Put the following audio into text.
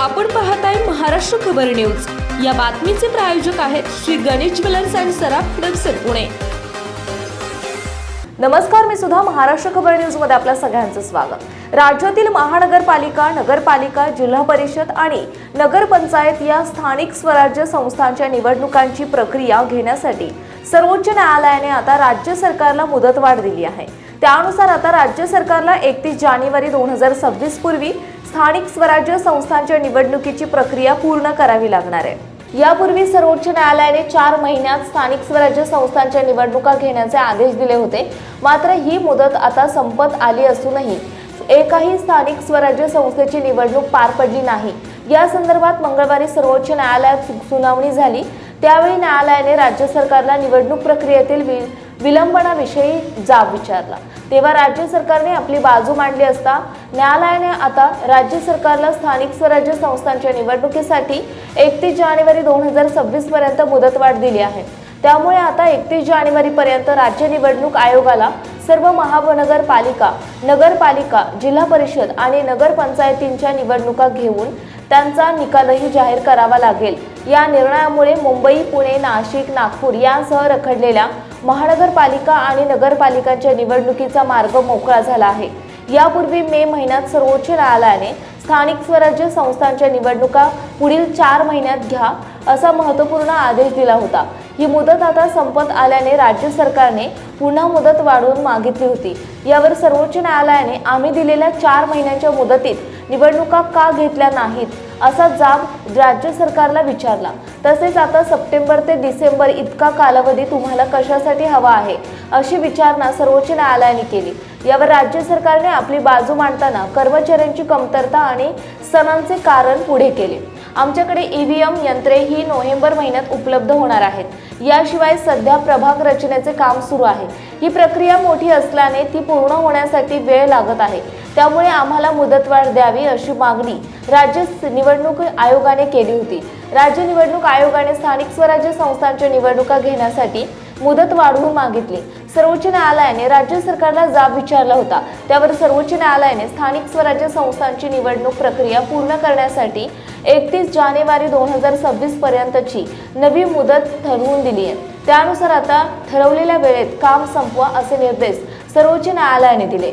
आपण पाहताय महाराष्ट्र खबर न्यूज. या बातमीचे प्रायोजक आहेत श्री गणेश ज्वेलर्स अँड सराफ हडपसर पुणे. नमस्कार मी सुद्धा महाराष्ट्र खबर न्यूजमध्ये आपल्या सगळ्यांचं स्वागत. राज्यातील महानगरपालिका नगरपालिका जिल्हा परिषद आणि नगरपंचायत या स्थानिक स्वराज्य संस्थांच्या निवडणुकांची प्रक्रिया घेण्यासाठी सर्वोच्च न्यायालयाने आता राज्य सरकारला मुदतवाढ दिली आहे. त्यानुसार आता राज्य सरकारला एकतीस जानेवारी दोन हजार सव्वीस पूर्वी स्थानिक स्वराज्य संस्थांच्या निवडणुकीची प्रक्रिया पूर्ण करावी लागणार आहे. यापूर्वी सर्वोच्च न्यायालयाने चार महिन्यात स्थानिक स्वराज्य संस्थांच्या निवडणुका घेण्याचे आदेश दिले होते. मात्र ही मुदत आता संपत आली असूनही एकाही स्थानिक स्वराज्य संस्थेची निवडणूक पार पडली नाही. या संदर्भात मंगळवारी सर्वोच्च न्यायालयात सु- सुनावणी झाली. त्यावेळी न्यायालयाने राज्य सरकारला निवडणूक प्रक्रियेतील विलंबनाविषयी जाब विचारला. तेव्हा राज्य सरकारने आपली बाजू मांडली असता न्यायालयाने आता राज्य सरकारला स्थानिक स्वराज्य संस्थांच्या निवडणुकीसाठी एकतीस जानेवारी दोन हजार सव्वीस पर्यंत मुदतवाढ दिली आहे. त्यामुळे आता एकतीस जानेवारी पर्यंत राज्य निवडणूक आयोगाला सर्व महानगरपालिका नगरपालिका जिल्हा परिषद आणि नगरपंचायतींच्या निवडणुका घेऊन त्यांचा निकालही जाहीर करावा लागेल. या निर्णयामुळे मुंबई पुणे नाशिक नागपूर यांसह रखडलेल्या महानगरपालिका आणि नगरपालिकांच्या निवडणुकीचा मार्ग मोकळा झाला आहे. यापूर्वी मे महिन्यात सर्वोच्च न्यायालयाने स्थानिक स्वराज्य संस्थांच्या निवडणुका पुढील चार महिन्यात घ्या असा महत्त्वपूर्ण आदेश दिला होता. ही मुदत आता संपत आल्याने राज्य सरकारने पुन्हा मुदत वाढवून मागितली होती. यावर सर्वोच्च न्यायालयाने आम्ही दिलेल्या चार महिन्यांच्या मुदतीत निवडणुका का घेतल्या नाहीत असा जाब राज्य सरकारला विचारला. तसेच आता सप्टेंबर ते डिसेंबर इतका कालावधी तुम्हाला कशासाठी हवा आहे अशी विचारणा सर्वोच्च न्यायालयाने केली. यावर राज्य सरकारने आपली बाजू मांडताना कर्मचाऱ्यांची कमतरता आणि सणांचे कारण पुढे केले. आमच्याकडे ईव्हीएम यंत्रे ही नोव्हेंबर महिन्यात उपलब्ध होणार आहेत. याशिवाय सध्या प्रभाग रचनेचे काम सुरू आहे. ही प्रक्रिया मोठी असल्याने ती पूर्ण होण्यासाठी वेळ लागत आहे. त्यामुळे आम्हाला मुदतवाढ द्यावी अशी मागणी राज्य निवडणूक आयोगाने केली होती. राज्य निवडणूक आयोगाने स्थानिक स्वराज्य संस्थांच्या निवडणुका घेण्यासाठी मुदत वाढवून मागितली. सर्वोच्च न्यायालयाने राज्य सरकारला जाब विचारला होता. त्यावर सर्वोच्च न्यायालयाने स्थानिक स्वराज्य संस्थांची निवडणूक प्रक्रिया पूर्ण करण्यासाठी एकतीस जानेवारी दोन हजार सव्वीस पर्यंतची नवी मुदत ठरवून दिली आहे. त्यानुसार आता ठरवलेल्या वेळेत काम संपवा असे निर्देश सर्वोच्च न्यायालयाने दिले.